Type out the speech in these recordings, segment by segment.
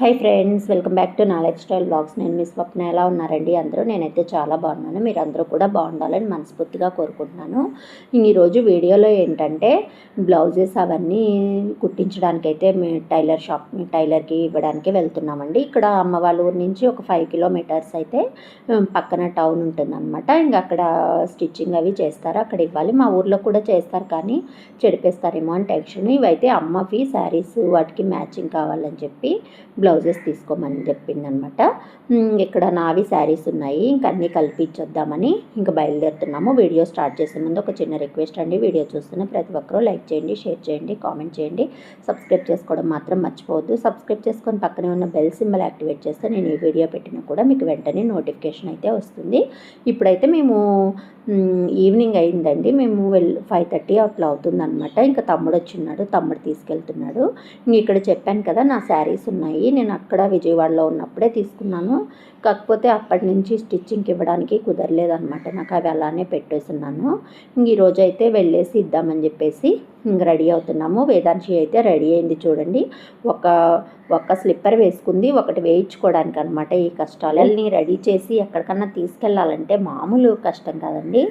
Hi friends welcome back to నా lifestyle blogs నేను మీ స్వప్న ఎలా ఉన్నారండి? అందరూ? నేనైతే చాలా బాగున్నాను. మీరు అందరూ కూడా బాగుండాలని మనస్ఫూర్తిగా కోరుకుంటున్నాను. ఈరోజు వీడియోలో ఏంటంటే బ్లౌజెస్ అవన్నీ కుట్టించడానికైతే మీ టైలర్ షాప్ టైలర్కి ఇవ్వడానికి వెళ్తున్నామండి. ఇక్కడ అమ్మ వాళ్ళ ఊరు నుంచి ఒక ఫైవ్ కిలోమీటర్స్ అయితే పక్కన టౌన్ ఉంటుందన్నమాట. ఇంకా అక్కడ స్టిచ్చింగ్ అవి చేస్తారు. అక్కడ ఇవ్వాలి. మా ఊర్లో కూడా చేస్తారు కానీ చెడిపేస్తారేమో అని టెన్షన్ ఇవైతే అమ్మవి శారీస్ వాటికి మ్యాచింగ్ కావాలని చెప్పి బ్లౌజెస్ తీసుకోమని చెప్పిందనమాట. ఇక్కడ నావి శారీస్ ఉన్నాయి ఇంక అన్నీ కలిపి ఇచ్చొద్దామని ఇంకా బయలుదేరుతున్నాము. వీడియో స్టార్ట్ చేసే ముందు ఒక చిన్న రిక్వెస్ట్ అండి. వీడియో చూస్తున్న ప్రతి ఒక్కరూ లైక్ చేయండి షేర్ చేయండి కామెంట్ చేయండి. సబ్స్క్రైబ్ చేసుకోవడం మాత్రం మర్చిపోవద్దు. సబ్స్క్రైబ్ చేసుకొని పక్కనే ఉన్న బెల్ సింబల్ యాక్టివేట్ చేస్తే నేను ఈ వీడియో పెట్టినా కూడా మీకు వెంటనే నోటిఫికేషన్ అయితే వస్తుంది. ఇప్పుడైతే మేము ఈవినింగ్ అయిందండి. మేము వెల్ ఫైవ్ థర్టీ అట్లా అవుతుందన్నమాట ఇంకా తమ్ముడు వచ్చిన్నాడు తమ్ముడు తీసుకెళ్తున్నాడు. ఇంక ఇక్కడ చెప్పాను కదా నా శారీస్ ఉన్నాయి. నేను అక్కడ విజయవాడలో ఉన్నప్పుడే తీసుకున్నాను. కాకపోతే అప్పటి నుంచి స్టిచ్చింగ్కి ఇవ్వడానికి కుదరలేదన్నమాట. నాకు అవి అలానే పెట్టేసున్నాను. ఇంక ఈరోజు అయితే వెళ్ళేసి ఇద్దామని చెప్పేసి ఇంక రెడీ అవుతున్నాము. వేదాంశి అయితే రెడీ అయింది చూడండి. ఒక ఒక్క స్లిప్పర్ వేసుకుంది. ఒకటి వేయించుకోవడానికి అనమాట ఈ కష్టాలని రెడీ చేసి ఎక్కడికన్నా తీసుకెళ్ళాలంటే మామూలు కష్టం కాదండి.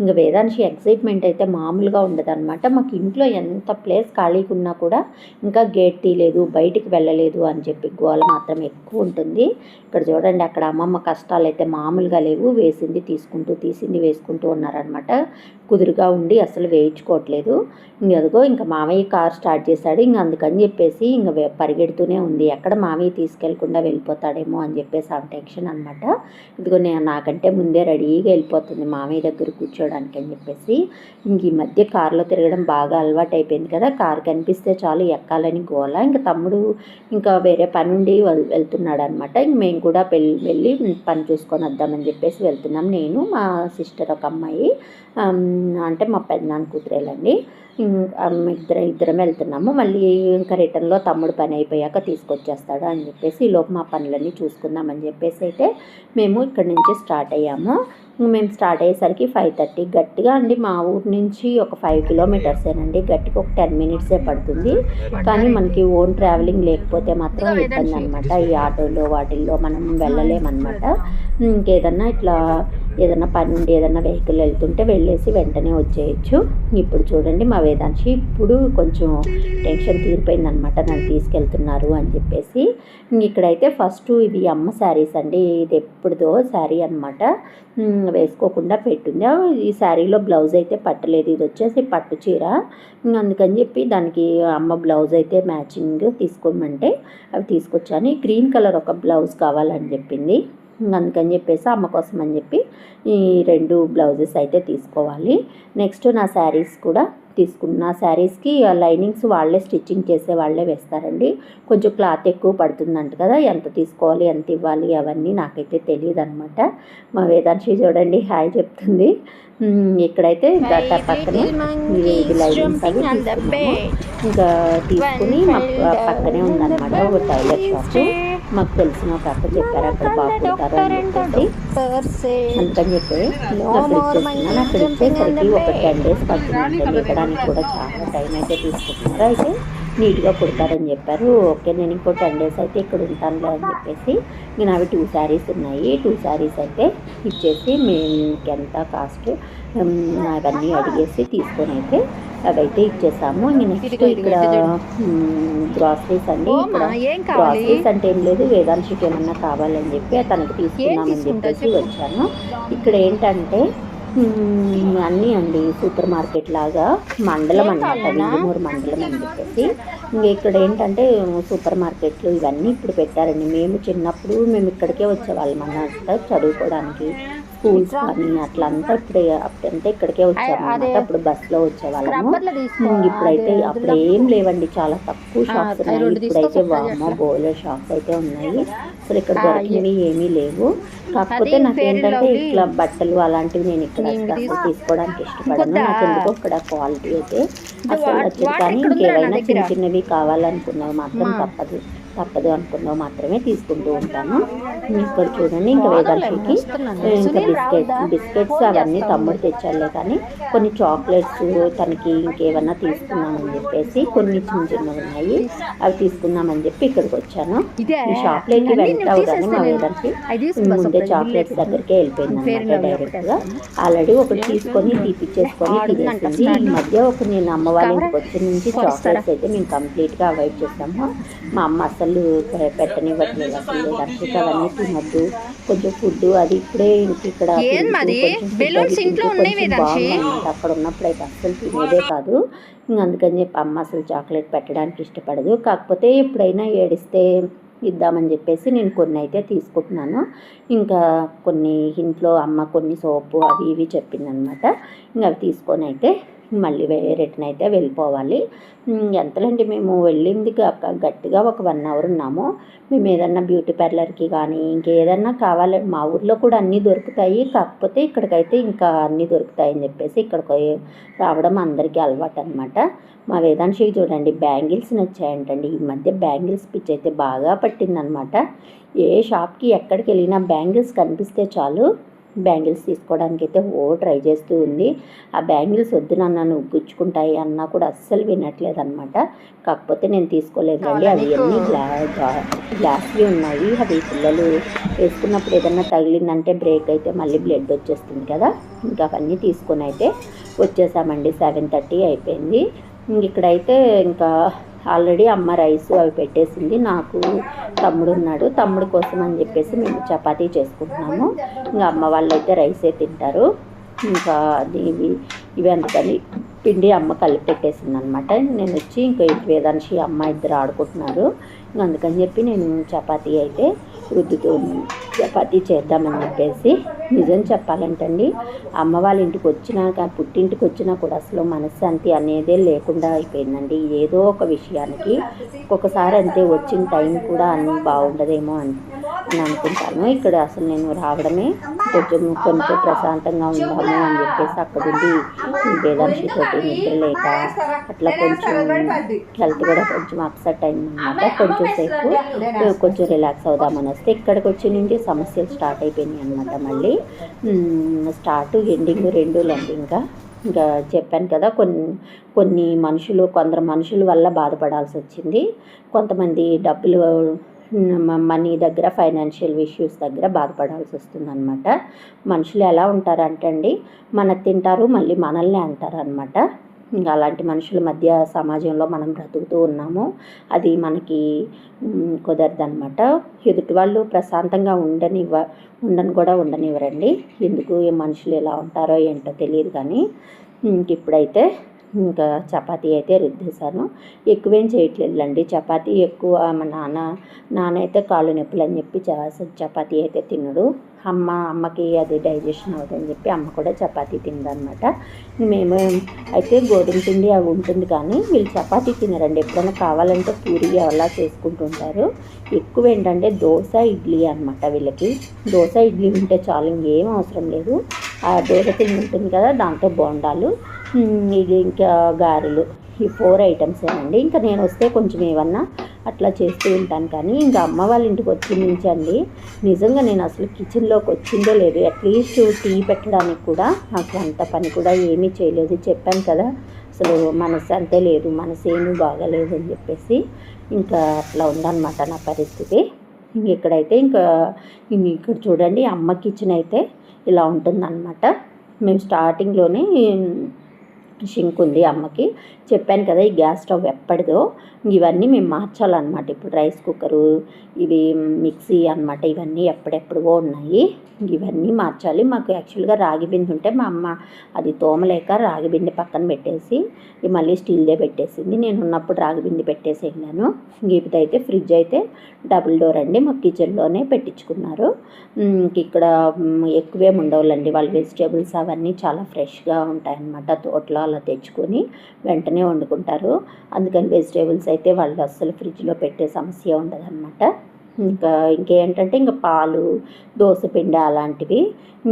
ఇంకా వేదాంశి ఎక్సైట్మెంట్ అయితే మామూలుగా ఉండదన్నమాట మాకు ఇంట్లో ఎంత ప్లేస్ ఖాళీగా ఉన్నా కూడా ఇంకా గేట్ తీయలేదు బయటికి వెళ్ళలేదు అని చెప్పి గోల మాత్రం ఎక్కువ ఉంటుంది. ఇక్కడ చూడండి అక్కడ అమ్మమ్మ కష్టాలు అయితే మామూలుగా లేవు. వేసింది తీసుకుంటూ తీసింది వేసుకుంటూ ఉన్నారనమాట. కుదురుగా ఉండి అసలు వేయించుకోవట్లేదు. ఇంక అదిగో ఇంకా మామయ్య కార్ స్టార్ట్ చేశాడు. ఇంక అందుకని చెప్పేసి ఇంక పరిగెడుతూనే ఉంది. ఎక్కడ మామయ్య తీసుకెళ్ళకుండా వెళ్ళిపోతాడేమో అని చెప్పేసి ఆ టెన్షన్ అనమాట ఇదిగో నేను నాకంటే ముందే రెడీగా వెళ్ళిపోతుంది మామయ్య దగ్గర కూర్చోడానికి అని చెప్పేసి. ఇంక ఈ మధ్య కారులో తిరగడం బాగా అలవాటు అయిపోయింది కదా. కారు కనిపిస్తే చాలు ఎక్కాలని గోల. ఇంకా తమ్ముడు ఇంకా వేరే పని ఉండి వెళ్తున్నాడు అనమాట ఇంక మేము కూడా పెళ్ళి వెళ్ళి పని చూసుకొని వద్దామని చెప్పేసి వెళ్తున్నాం. నేను మా సిస్టర్ ఒక అమ్మాయి. అంటే మా పెద్దనాన్న కూతురేలండి. ఇద్దరం ఇద్దరం వెళ్తున్నాము. మళ్ళీ ఇంకా రిటర్న్లో తమ్ముడు పని అయిపోయాక తీసుకొచ్చేస్తాడు అని చెప్పేసి ఈ లోపు మా పనులన్నీ చూసుకుందామని చెప్పేసి అయితే మేము ఇక్కడి నుంచి స్టార్ట్ అయ్యాము. మేము స్టార్ట్ అయ్యేసరికి ఫైవ్ థర్టీ గట్టిగా అండి. మా ఊరు నుంచి ఒక ఫైవ్ కిలోమీటర్సేనండి గట్టిగా ఒక టెన్ మినిట్సే పడుతుంది. కానీ మనకి ఓన్ ట్రావెలింగ్ లేకపోతే మాత్రం ఇబ్బంది అనమాట ఈ ఆటోలో వాటిల్లో మనం వెళ్ళలేమన్నమాట. ఇంకేదన్నా ఇట్లా ఏదైనా పని ఉండి ఏదైనా వెహికల్ వెళ్తుంటే వెళ్ళేసి వెంటనే వచ్చేయచ్చు. ఇప్పుడు చూడండి మా వేదాంశి ఇప్పుడు కొంచెం టెన్షన్ తీరిపోయిందనమాట నన్ను తీసుకెళ్తున్నారు అని చెప్పేసి. ఇక్కడైతే ఫస్ట్ ఇది అమ్మ శారీస్ అండి. ఇది ఎప్పుడుదో శారీ అనమాట వేసుకోకుండా పెట్టింది. ఈ శారీలో బ్లౌజ్ అయితే పట్టలేదు. ఇది వచ్చేసి పట్టు చీర. అందుకని చెప్పి దానికి అమ్మ బ్లౌజ్ అయితే మ్యాచింగ్ తీసుకోమంటే అవి తీసుకొచ్చాను. గ్రీన్ కలర్ ఒక బ్లౌజ్ కావాలని చెప్పింది. అందుకని చెప్పేసి అమ్మ కోసం అని చెప్పి ఈ రెండు బ్లౌజెస్ అయితే తీసుకోవాలి. నెక్స్ట్ నా శారీస్ కూడా తీసుకున్న శారీస్కి లైనింగ్స్ వాళ్ళే స్టిచ్చింగ్ చేసే వాళ్ళే వేస్తారండి. కొంచెం క్లాత్ ఎక్కువ పడుతుందంట కదా ఎంత తీసుకోవాలి ఎంత ఇవ్వాలి అవన్నీ నాకైతే తెలియదు అనమాట మా వేదాంశి చూడండి హాయ్ చెప్తుంది. ఇక్కడైతే గట్ట పక్కనే ఇది లైనింగ్స్ అవి ఇంకా తీసుకుని పక్కనే ఉందన్నమాట ఒక టైలర్ షాప్. మాకు తెలిసిన ఒక అక్క చెప్పారు అక్కడ బాగా కుడతారు అని చెప్పేసి అందుకని చెప్పి అక్కడ ఇచ్చేస్తున్నాను అక్కడ ఇచ్చేసరికి ఒక టెన్ డేస్ పడుతుంది. ఇవ్వడానికి కూడా చాలా టైం అయితే తీసుకుంటున్నారు. అయితే నీట్గా కుడతారని చెప్పారు. ఓకే నేను ఇంకో టెన్ డేస్ అయితే ఇక్కడ ఉంటానులే అని చెప్పేసి నేను అవి టూ శారీస్ ఉన్నాయి. టూ శారీస్ అయితే ఇచ్చేసి మీకు ఎంత కాస్ట్ అవన్నీ అడిగేసి తీసుకొని అయితే అవైతే ఇచ్చేసాము. ఇంక నెక్స్ట్ ఇక్కడ గ్రాసరీస్ అండి. గ్రాసరీస్ అంటే ఏం లేదు. వేదాంశికి ఏమన్నా కావాలని చెప్పి తనకి తీసుకున్నామని చెప్పేసి వచ్చాను. ఇక్కడ ఏంటంటే అన్నీ అండి సూపర్ మార్కెట్ లాగా మండలం కావాలన్నా? వింజమూరు మండలం అని చెప్పేసి. ఇంకా ఇక్కడ ఏంటంటే సూపర్ మార్కెట్లు ఇవన్నీ ఇప్పుడు పెట్టారండి. మేము చిన్నప్పుడు మేము ఇక్కడికే వచ్చేవాళ్ళం అన్నమాట చదువుకోవడానికి. స్కూల్స్ కానీ అట్లా అంతా ఇప్పుడే అప్పుడంతా ఇక్కడికే వచ్చాము. అప్పుడు బస్సులో వచ్చేవాళ్ళము. ఇప్పుడైతే అప్పుడు ఏం లేవండి చాలా తక్కువ షాప్స్ ఉన్నాయి. ఇప్పుడైతే వామో బోలే షాప్స్ అయితే ఉన్నాయి. అసలు ఇక్కడ దొరికినవి ఏమీ లేవు. కాకపోతే నాకు ఏంటంటే. ఇట్లా బట్టలు అలాంటివి నేను ఇక్కడ అసలు తీసుకోవడానికి ఇష్టపడను? నాకు ఎందుకో ఇక్కడ క్వాలిటీ అయితే అసలు వా- నచ్చదు వాటర్ కానీ ఇంకేవైనా చిన్న? చిన్నవి కావాలనుకున్నవి మాత్రం. తప్పదు. తప్పదు అనుకున్నవి మాత్రమే తీసుకుంటూ ఉంటాను. ఇక్కడ చూడండి ఇంకా వేదాంశికి ఇంకా బిస్కెట్స్ బిస్కెట్స్ అవన్నీ తమ్ముడు తెచ్చాలే కానీ కొన్ని చాక్లెట్స్ తనకి ఇంకేమన్నా తీసుకుందామని చెప్పేసి కొన్ని చిన్న చిన్నవి ఉన్నాయి. అవి తీసుకుందామని చెప్పి ఇక్కడికి వచ్చాను. ఈ షాప్లోకి వెళ్తావు కానీ మా వేదానికి ముందే చాక్లెట్స్ దగ్గరికి వెళ్ళిపోయింది అనమాట డైరెక్ట్గా ఆల్రెడీ ఒకటి తీసుకొని తీపిచ్చేసుకొని తినేసింది ఈ మధ్య ఒక నేను అమ్మ వాళ్ళ ఇంటికి వచ్చిన నుంచి చాక్లెట్స్ అయితే మేము కంప్లీట్గా అవాయిడ్ చేస్తాము. మా అమ్మ అసలు పె- పెట్టనివ్వట్లేదు. అసలు దర్శక అవన్నీ తినొద్దు కొంచెం ఫుడ్ అది ఇప్పుడే ఇంక ఇక్కడ. అక్కడ ఉన్నప్పుడు అయితే అస్సలు తినేదే కాదు. ఇంక అందుకని చెప్పి అమ్మ అసలు చాక్లెట్ పెట్టడానికి ఇష్టపడదు. కాకపోతే ఎప్పుడైనా ఏడిస్తే ఇద్దామని చెప్పేసి నేను కొన్ని అయితే తీసుకుంటున్నాను. ఇంకా కొన్ని ఇంట్లో అమ్మ కొన్ని సోపు అవి ఇవి చెప్పిందనమాట. ఇంకా అవి తీసుకొని అయితే మళ్ళీ రిటర్న్ అయితే వెళ్ళిపోవాలి. ఎంతలండి మేము వెళ్ళింది? గట్టిగా ఒక వన్ అవర్ ఉన్నాము. మేము ఏదన్నా బ్యూటీ పార్లర్కి కానీ ఇంకేదన్నా కావాలి మా ఊర్లో కూడా అన్నీ దొరుకుతాయి. కాకపోతే ఇక్కడికైతే ఇంకా అన్నీ దొరుకుతాయి అని చెప్పేసి ఇక్కడికి రావడం అందరికీ అలవాటు అనమాట మా వేదాంశికి చూడండి బ్యాంగిల్స్ నచ్చాయంటండి. ఈ మధ్య బ్యాంగిల్స్ పిచ్ అయితే బాగా పట్టిందనమాట ఏ షాప్కి ఎక్కడికి వెళ్ళినా బ్యాంగిల్స్ కనిపిస్తే చాలు. బ్యాంగిల్స్ తీసుకోవడానికి అయితే ఓ ట్రై చేస్తూ ఉంది. ఆ బ్యాంగిల్స్ వద్దు నాన్న నువ్వు గుచ్చుకుంటాయి అన్నా కూడా అస్సలు వినట్లేదు అనమాట కాకపోతే నేను తీసుకోలేదండి అవి అన్నీ గ్లా గ్లా- గ్లాస్వి ఉన్నాయి. అవి పిల్లలు వేసుకున్నప్పుడు ఏదన్నా తగిలిందంటే బ్రేక్ అయితే మళ్ళీ బ్లడ్ వచ్చేస్తుంది కదా. ఇంకా అవన్నీ తీసుకొని అయితే వచ్చేసామండి. సెవెన్ థర్టీ అయిపోయింది. ఇంక ఇక్కడైతే ఇంకా ఆల్రెడీ అమ్మ రైస్ అవి పెట్టేసింది నాకు తమ్ముడు ఉన్నాడు తమ్ముడు కోసం అని చెప్పేసి మేము చపాతీ చేసుకుంటున్నాము. ఇంకా అమ్మ వాళ్ళు అయితే రైసే తింటారు. ఇంకా అది ఇవి ఇవి అందుకని పిండి అమ్మ కలిపి పెట్టేసింది అనమాట నేను వచ్చి ఇంకా వేదాంశి అమ్మ ఇద్దరు ఆడుకుంటున్నారు. అందుకని చెప్పి నేను చపాతీ అయితే రుద్దుతూ చపాతీ చేద్దామని చెప్పేసి నిజం చెప్పాలంటండి. అమ్మ వాళ్ళ ఇంటికి వచ్చినాక పుట్టింటికి వచ్చినా కూడా అసలు మనశ్శాంతి అనేదే లేకుండా అయిపోయిందండి. ఏదో ఒక విషయానికి ఒక్కొక్కసారి అంతే వచ్చిన టైం కూడా అన్నీ బాగుండదేమో అని. అని అనుకుంటాను. ఇక్కడ అసలు నేను రావడమే కొంచెం కొంచెం ప్రశాంతంగా ఉందాము అని చెప్పేసి అక్కడుండి వేదాంశితోటి నిద్ర లేక అట్లా కొంచెం హెల్త్ కూడా కొంచెం అప్సెట్ అయిందన్నమాట కొంచెం సేపు కొంచెం రిలాక్స్ అవుదామని వస్తే ఇక్కడికి వచ్చి నుండి సమస్యలు స్టార్ట్ అయిపోయినాయి అనమాట మళ్ళీ. స్టార్ట్ ఎండింగ్ రెండు లేండి ఇంకా. ఇంకా చెప్పాను కదా కొన్ని కొన్ని మనుషులు కొందరు మనుషుల వల్ల బాధపడాల్సి వచ్చింది. కొంతమంది డబ్బులు మనీ దగ్గర ఫైనాన్షియల్ ఇష్యూస్ దగ్గర బాధపడాల్సి వస్తుందన్నమాట. మనుషులు ఎలా ఉంటారంటే అండి మన తింటారు మళ్ళీ మనల్ని అంటారు అనమాట ఇంకా అలాంటి మనుషుల మధ్య సమాజంలో మనం బ్రతుకుతూ ఉన్నాము. అది మనకి కుదరదనమాట ఎదుటి వాళ్ళు ప్రశాంతంగా ఉండనివ్వ ఉండని కూడా ఉండనివ్వరండి. ఎందుకు మనుషులు ఎలా ఉంటారో ఏంటో తెలియదు కానీ ఇంక ఇప్పుడైతే ఇంకా చపాతీ అయితే రుద్దేశాను. ఎక్కువేం చేయట్లేదులండి. చపాతీ ఎక్కువ మా నాన్న నాన్న అయితే కాళ్ళు నొప్పులు అని చెప్పి చపాతీ అయితే తినడు. అమ్మ అమ్మకి అది డైజెషన్ అవుతుందని చెప్పి అమ్మ కూడా చపాతీ తిందనమాట. మేము అయితే గోధుమ పిండి అవి ఉంటుంది కానీ వీళ్ళు చపాతీ తినరండి. ఎప్పుడైనా కావాలంటే పూరి అలా చేసుకుంటుంటారు ఎక్కువ ఏంటంటే దోశ ఇడ్లీ అనమాట వీళ్ళకి. దోశ ఇడ్లీ ఉంటే చాలు ఇంకేం అవసరం లేదు. ఆ దోశ పిండి ఉంటుంది కదా దాంతో బోండాలు. ఇది ఇంకా గారెలు. ఈ ఫోర్ ఐటమ్స్ అండి ఇంకా నేను వస్తే కొంచెం ఏమన్నా అట్లా చేస్తూ ఉంటాను కానీ ఇంకా అమ్మ వాళ్ళ ఇంటికి వచ్చి నుంచి అండి నిజంగా నేను అసలు కిచెన్లోకి వచ్చిందో లేదు. అట్లీస్ట్ టీ పెట్టడానికి కూడా నాకు అంత పని కూడా ఏమీ చేయలేదు. చెప్పాను కదా అసలు మనసు అంతే లేదు. మనసు ఏమీ బాగాలేదు అని చెప్పేసి ఇంకా అట్లా ఉందన్నమాట నా పరిస్థితి. ఇంక ఇక్కడైతే ఇంకా ఇక్కడ చూడండి అమ్మ కిచెన్ అయితే ఇలా ఉంటుందన్నమాట. మేము స్టార్టింగ్లోనే షింక్ ఉంది అమ్మకి. చెప్పాను కదా ఈ గ్యాస్ స్టవ్ ఎప్పటిదో ఇవన్నీ మేము మార్చాలన్నమాట. ఇప్పుడు రైస్ కుక్కరు ఇవి మిక్సీ అన్నమాట ఇవన్నీ ఎప్పుడెప్పుడువో ఉన్నాయి. ఇవన్నీ మార్చాలి. మాకు యాక్చువల్గా రాగి బిందె ఉంటే మా అమ్మ అది తోమలేక రాగి బిందె పక్కన పెట్టేసి మళ్ళీ స్టీల్దే పెట్టేసింది. నేను ఉన్నప్పుడు రాగి బిందె పెట్టేసి వెళ్ళాను అయితే ఫ్రిడ్జ్ అయితే డబుల్ డోర్ అండి. మా కిచెన్లోనే పెట్టించుకున్నారు. ఇక్కడ ఎక్కువేం ఉండవులండి. వాళ్ళు వెజిటేబుల్స్ అవన్నీ చాలా ఫ్రెష్గా ఉంటాయన్నమాట. తోటలో అలా తెచ్చుకొని వెంటనే వండుకుంటారు. అందుకని వెజిటేబుల్స్ అయితే వాళ్ళు అస్సలు ఫ్రిడ్జ్లో పెట్టే సమస్య ఉండదన్నమాట. ఇంకా ఇంకేంటంటే ఇంకా పాలు దోసపిండి అలాంటివి.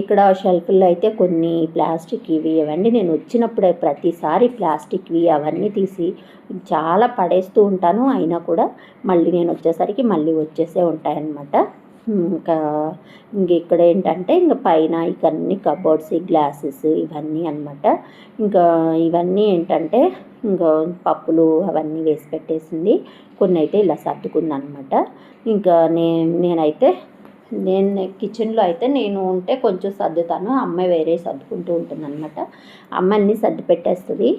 ఇక్కడ షెల్ఫ్లో అయితే కొన్ని ప్లాస్టిక్ ఇవి ఇవన్నీ నేను వచ్చినప్పుడే ప్రతిసారి ప్లాస్టిక్వి అవన్నీ తీసి చాలా పడేస్తూ ఉంటాను. అయినా కూడా మళ్ళీ నేను వచ్చేసరికి మళ్ళీ వచ్చేసే ఉంటాయన్నమాట. ఇంకా ఇంక ఇక్కడ ఏంటంటే ఇంకా పైన ఇవన్నీ కబోర్డ్స్ గ్లాసెస్ ఇవన్నీ అనమాట ఇంకా ఇవన్నీ ఏంటంటే ఇంకా పప్పులు అవన్నీ వేసి పెట్టేసింది. కొన్ని అయితే ఇలా సర్దుకుందనమాట ఇంకా నే నేనైతే నేను కిచెన్లో అయితే నేను ఉంటే కొంచెం సర్దుతాను. అమ్మాయి వేరే సర్దుకుంటూ ఉంటుంది అనమాట అమ్మ అన్ని సర్ది పెట్టేస్తుంది.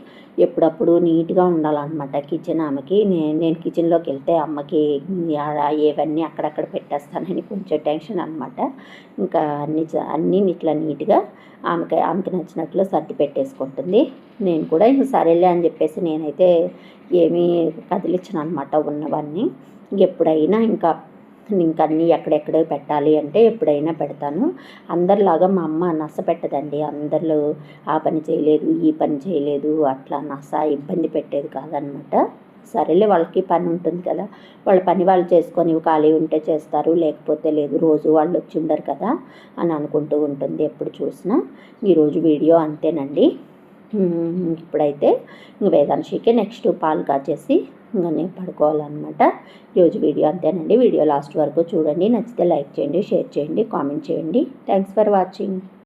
ఎప్పుడప్పుడు నీట్గా ఉండాలన్నమాట కిచెన్ ఆమెకి. నేను నేను కిచెన్లోకి వెళ్తే అమ్మకి ఏవన్నీ అక్కడక్కడ పెట్టేస్తానని కొంచెం టెన్షన్ అనమాట ఇంకా అన్ని అన్నీ ఇట్లా నీట్గా ఆమెకి ఆమెకి నచ్చినట్లు సర్ది పెట్టేసుకుంటుంది. నేను కూడా ఇంక సరేలే అని చెప్పేసి నేనైతే ఏమీ కదిలించను అనమాట ఉన్నవన్నీ. ఎప్పుడైనా ఇంకా ఇంకా అన్నీ ఎక్కడెక్కడే పెట్టాలి అంటే ఎప్పుడైనా పెడతాను. అందరిలాగా మా అమ్మ నస పెట్టదండి. అందరిలో ఆ పని చేయలేదు ఈ పని చేయలేదు అట్లా నస ఇబ్బంది పెట్టేది కాదనమాట. సరేలే వాళ్ళకి పని ఉంటుంది కదా. వాళ్ళ పని వాళ్ళు చేసుకొని ఖాళీ ఉంటే చేస్తారు లేకపోతే లేదు రోజు వాళ్ళు వచ్చి ఉండరు కదా అని అనుకుంటూ ఉంటుంది ఎప్పుడు చూసినా. ఈరోజు వీడియో అంతేనండి. ఇప్పుడైతే ఇంక వేదాంశికి నెక్స్ట్ పాలు కాచేసి ఇంకా నేను పడుకోవాలన్నమాట. ఈరోజు వీడియో అంతేనండి. వీడియో లాస్ట్ వరకు చూడండి. నచ్చితే లైక్ చేయండి షేర్ చేయండి కామెంట్ చేయండి. Thanks for watching.